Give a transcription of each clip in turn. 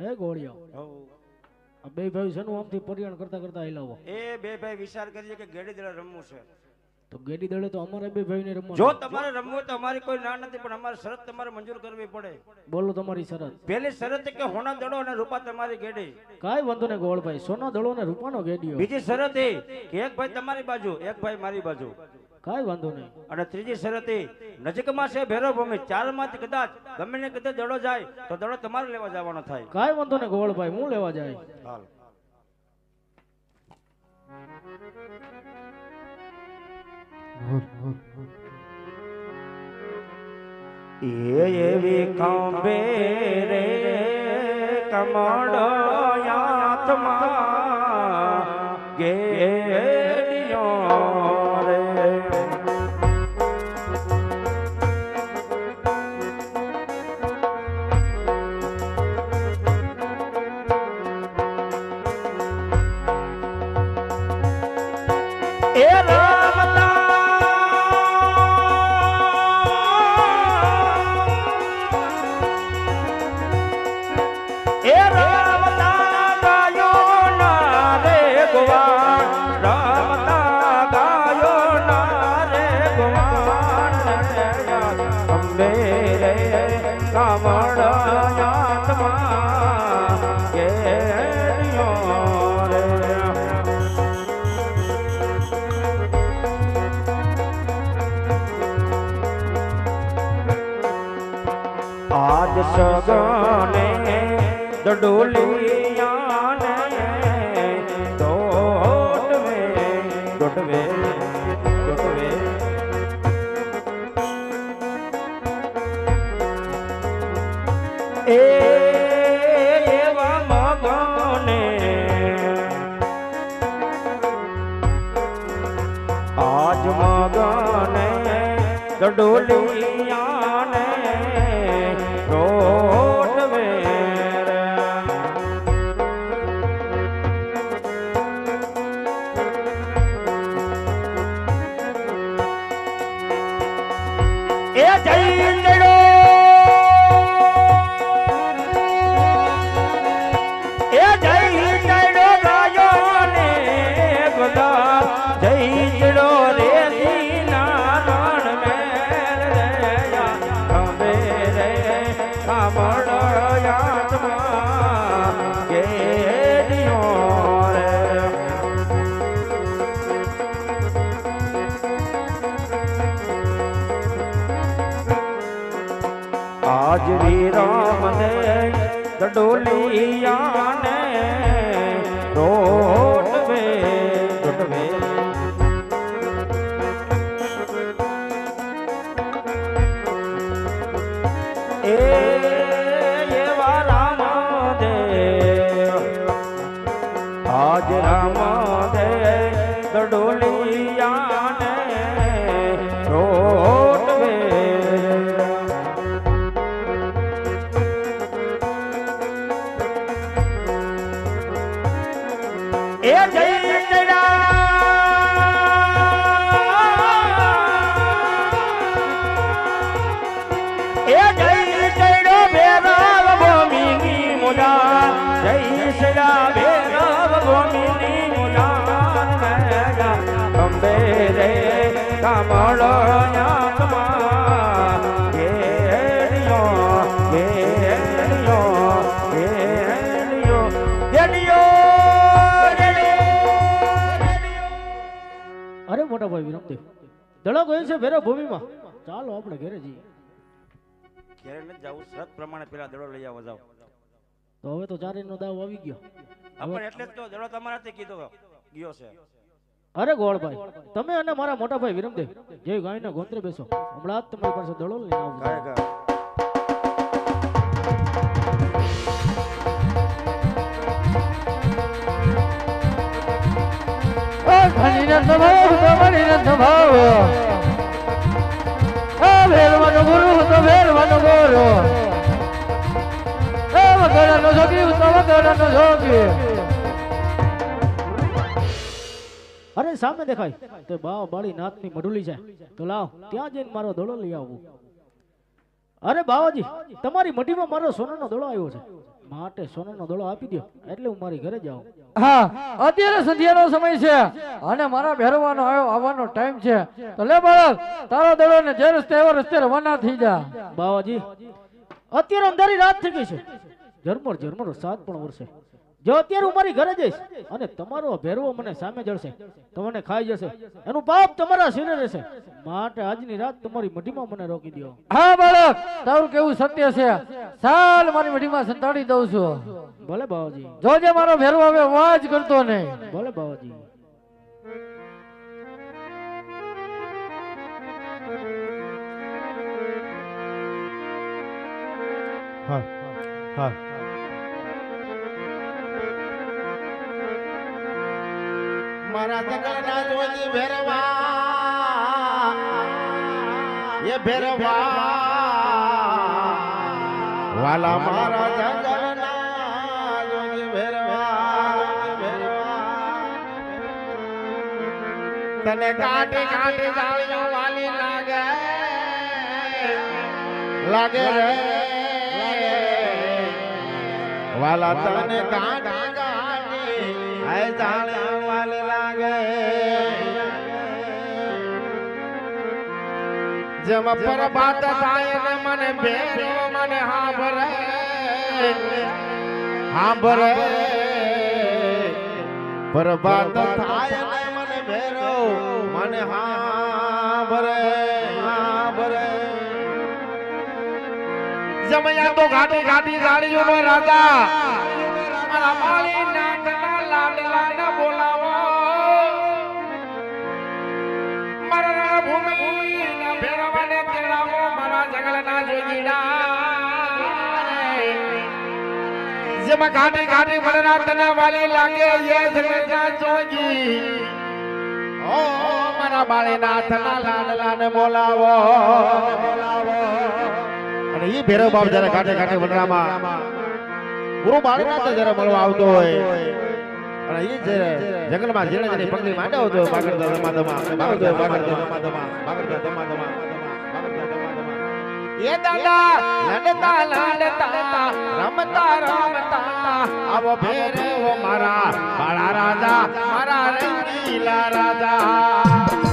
હે ગોળિયો? બે ભાઈ છે આમથી પર્યાણ કરતા કરતા હિલાવો એ બે ભાઈ વિચાર કરીએ કે ગેડી દળે રમવું છે. તો ગેડી દળે તો અમારે બે ભાઈને રમવું જો તમારે રમવું હોય તો અમારી કોઈ ના નથી પણ અમારી શરત તમારે મંજૂર કરવી પડે. બોલો તમારી શરત. પહેલી શરત કે હોના દડો અને રૂપા તમારી ગેડી. કાંઈ વાંધો નહીં ગોળભાઈ સોના દળો ને રૂપાનો ગેડિયો. બીજી શરત એ કે એક ભાઈ તમારી બાજુ એક ભાઈ મારી બાજુ. કાંઈ વાંધો નહીં. અને ત્રીજી શરત એ નજીકમાં છે ભેરવ ભૂમિ ચારમાંથી કદાચ ગમે ને કદાચ દડો જાય તો દડો તમારે લેવા જવાનો થાય. કાંઈ વાંધો નહીં ગોળભાઈ હું લેવા જાય? હાલ. એવી કાંબે રે કમળો યાતમાં દડોલિયાને દોડવે દોડવે. દોડવે એ એવા મગને આજ મગને દડોલિયાને દડોલિયાને રોટવે રોટવે એ છે ભેરો ભૂમિમાં. ચાલો આપણે ઘરે જઈએ. ઘેર ન જાવ શરત પ્રમાણે પેલા દડો લઈ આવો જાવ તો હવે તો ચારેયનો દાવ આવી ગયો. આપણે એટલે તો દડો તમારાથી કીધો ગયો છે. અરે ગોળભાઈ તમે અને મારા મોટા ભાઈ વિરમદેવ જે ગાયના ગોંતરે બેસો હમણાં જ તમારી પાસે દડો લઈને આવું ગાય ગા ધણીને સ્વભાવ તમારીને સ્વભાવ આ ભેરવાનો ગુરુ. એ વગડાનો જોગી તો વગડાનો જોગી. અરે, સામે દેખાય. તો બાવ બાળી નાથની મઢુલી છે. તો લાવ, ત્યાં જઈને મારો દડો લઈ આવું. અરે, બાવાજી, તમારી મઢીમાં મારો સોનાનો દડો આવ્યો છે. માટે સોનાનો દડો આપી દો એટલે હું મારી ઘરે જાઉં. હા, અત્યારે સંધ્યાનો સમય છે અને મારા ભેરવાનો આવ્યો, આવવાનો ટાઈમ છે. તો લે બાળક, તારો દડો ને જે રસ્તે એવો રસ્તે રવાના થઈ જા. બાવાજી, અત્યારે અંધારી રાત થઈ ગઈ છે. ઝરમર ઝરમર, સાત પણ વરસે જો અત્યારે હું મારી ઘરે જઈશ અને તમારો ભેરવો મને સામે જળશે તમને ખાઈ જશે એનું પાપ તમારા શિરે રહેશે. માટે આજની રાત તમારી મઢીમાં મને રોકી દો હા બાળક તારું કેવું સત્ય છે? સાલ મારી મઢીમાં સંતાડી દઉં છું. ભલે બાવાજી. જોજે મારો ભેરવો હવે વાજ કરતો નહીં. ભલે બાવાજી. હા હા. મારા જંગલના જોજી ભેરવા. એ ભેરવા. વાલા મારા જંગલના જોજી ભેરવા. તને કાટી કાટી જાળીઓ વાલી લાગે. લાગે રે. વાલા તને કાટી કાટી આય જાળીઓ જેમ પરબાત થાય ને મને ભેરો મને હાંભરે. હાંભરે. પરબાત થાય ને મને ભેરો મને હાંભરે. હાંભરે. જમયા તો ઘાટી ઘાટી ગાડીઓ નો રાજા. જેમાં ઘાટી ઘાટી ભણના તને વાલી લાગે એ જંગલના જોજી ઓ, મારા બાળીનાથના લાડલા ને બોલાવો. અને ઈ ભેરવ બાપ જ્યારે ઘાટે ઘાટે વનરામાં ગુરુ બાળીનાથ જરા મળવા આવતો હોય, અને ઈ જ્યારે જંગલમાં જેને જેની પગલી માંડે આવતો હોય, બાગડતા ધમા ધમા બાગડતો બાગડતા ધમા ધમા બાગડતા ધમા ધમા એ દાદા, લડતા લડતા રમતા રમતા. આવો ભેરવો મારા બાળા રાજા મારા રંગીલા રાજા.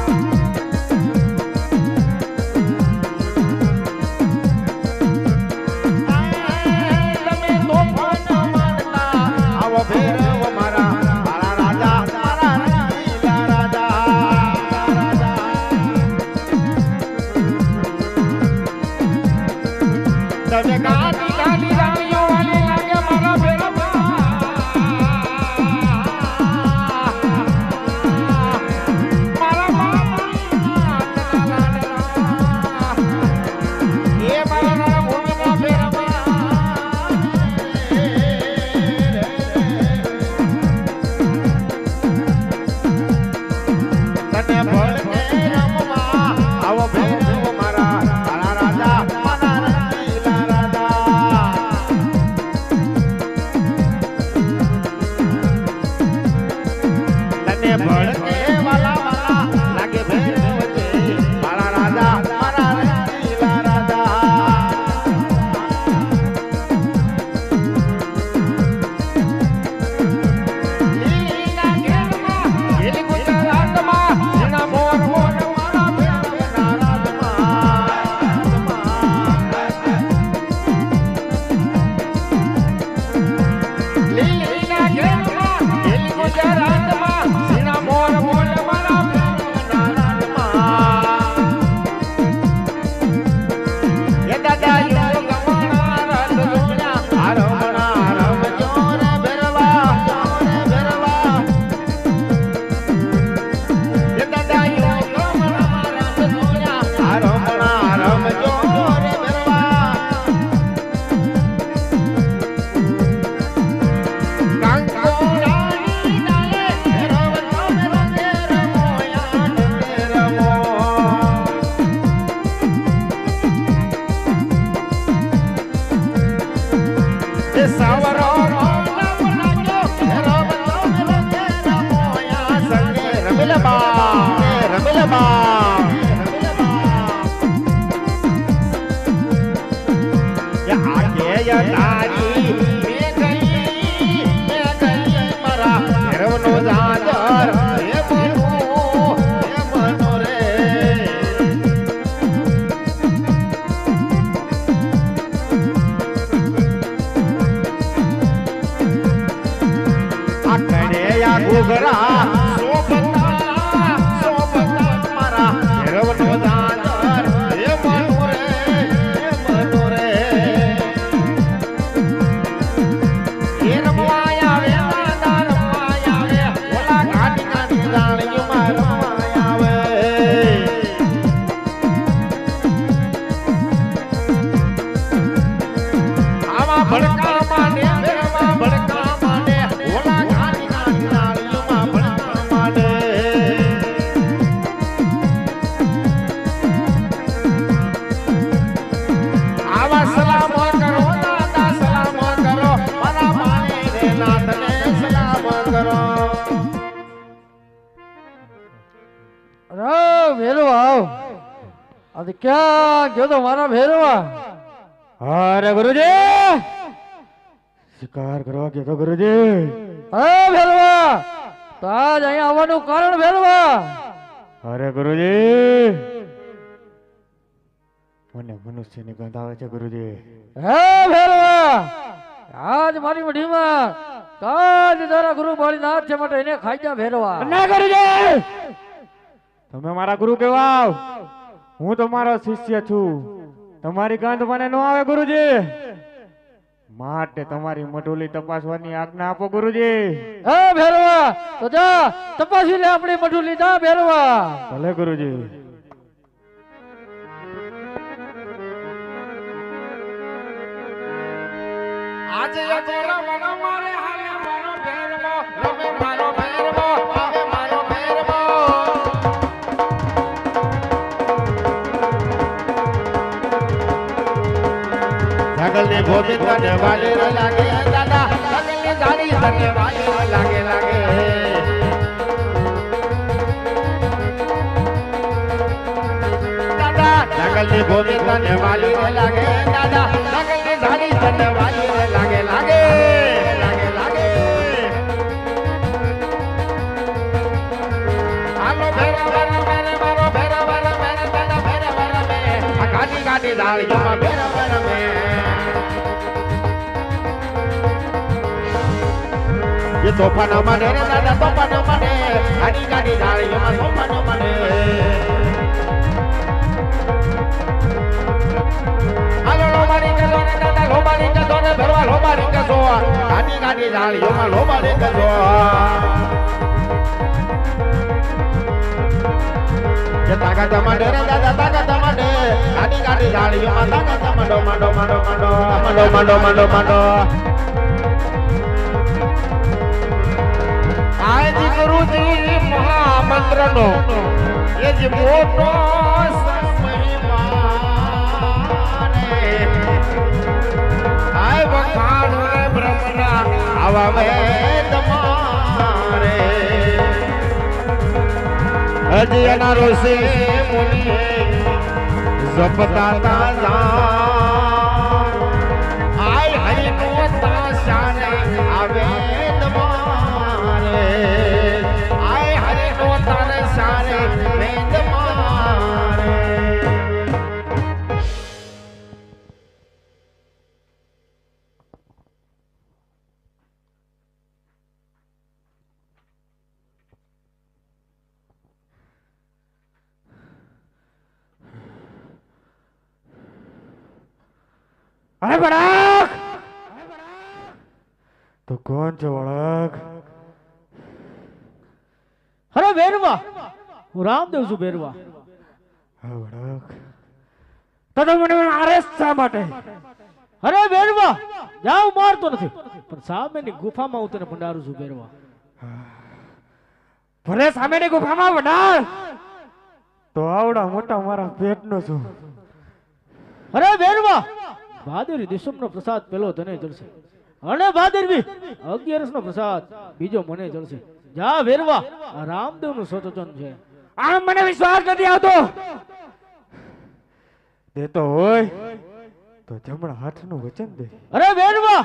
ક્યાં ગયો તો મારા ભેરવા? અરે શિકાર કરવા ગયો તો ગુરુજી. અરે ભેરવા! તો અહીંયા આવવાનું કારણ ભેરવા. અરે ગુરુજી! મને મનુષ્યની ગંધ આવે છે ગુરુજી. હે ભેરવા! આજ મારી મઢીમાં તાજ તારા ગુરુ બાળી છે માટે એને ખાઈ જા ભેરવા. ના ગુરુજી! તમે મારા ગુરુ કહેવાવ હું તમારો શિષ્ય છું. તમારી ગંધ મને ન આવે ગુરુજી. માટે તમારી મટોલી તપાસવાની આજ્ઞા આપો ગુરુજી. હે ભેરવા તો જા તપાસી લે આપણી મઢું જા ભેરવા. ભલે ગુરુજી. આજે અજોલા મનો મારો જગલની ને વાલી લાગે, દાદા. જગલની ધારી તને વાલી લાગે લાગે. દાદા જગલની ગોવિંદ ને વાલી લાગે, દાદા. જગલની ધારી તને વાલી લાગે લાગે લાગે લાગે. હાલો, ભેરા ભેરા ભેરા ભેરા ભેરા ભેરા ભેરા ભેરા ભે આ ગાડી ગાડી ધાળીઓમાં ભેરા ભેરા તોફાન મને દાદા તોફાન મને આની ગાડી ધાળીમાં તોફાન મને આની ગાડી ધાળીમાં લોબારી કે મને મંડો મંડો મંડો મંડો મંડો મંડો મંડો મંડો આજી ગુરુજી મહામંત્રનો. એ જ મોટો આવા હજી એના ઋષિ મુનિ જપતા તાજા સારે અરે બળાક તો કોણ છે બળાક અરે વેરવા હું રામદેવ છું બેરવા હા વળાક તો તો મને મારે શા માટે? અરે બેરવા જા હું મારતો નથી. પણ સામેની ગુફામાં હું તને ભંડારું છું બેરવા ભલે સામેની ગુફામાં વડાળ તો આવડા મોટા મારા પેટનો છું. અરે બેરવા ભાદરવી દિશમનો પ્રસાદ પેલો તને જળશે. અને ભાદરવી અગિયારસ નો પ્રસાદ બીજો મને જળશે. જા વેરવા રામદેવનું સચોચન છે. આમ મને વિશ્વાસ નથી આવતો. દેતો હોય તો જમણા હાથનું વચન દે. અરે વેરવા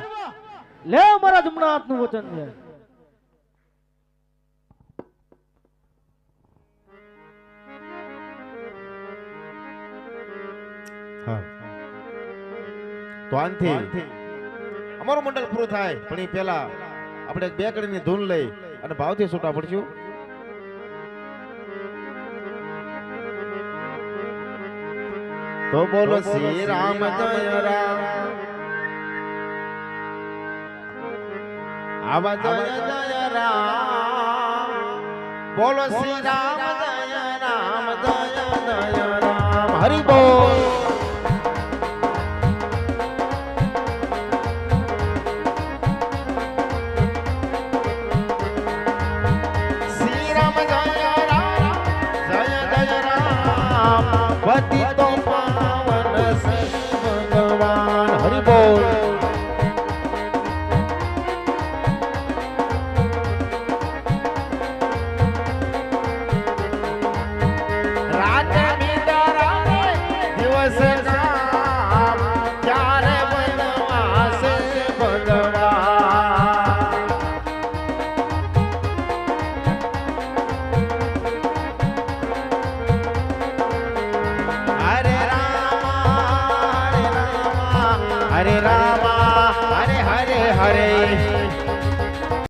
લે મારા જમણા હાથનું વચન દે. તો આનથી અમારું મંડળ પૂરું થાય. પણ એ પહેલા આપણે બે કડીની ધૂન લઈ અને ભાવથી છૂટા પડશું. તો બોલો શ્રી રામ જય રામ. આવા જય જય રામ. બોલો શ્રી રામ જય રામ. જય જય રામ. હરિ બોલ.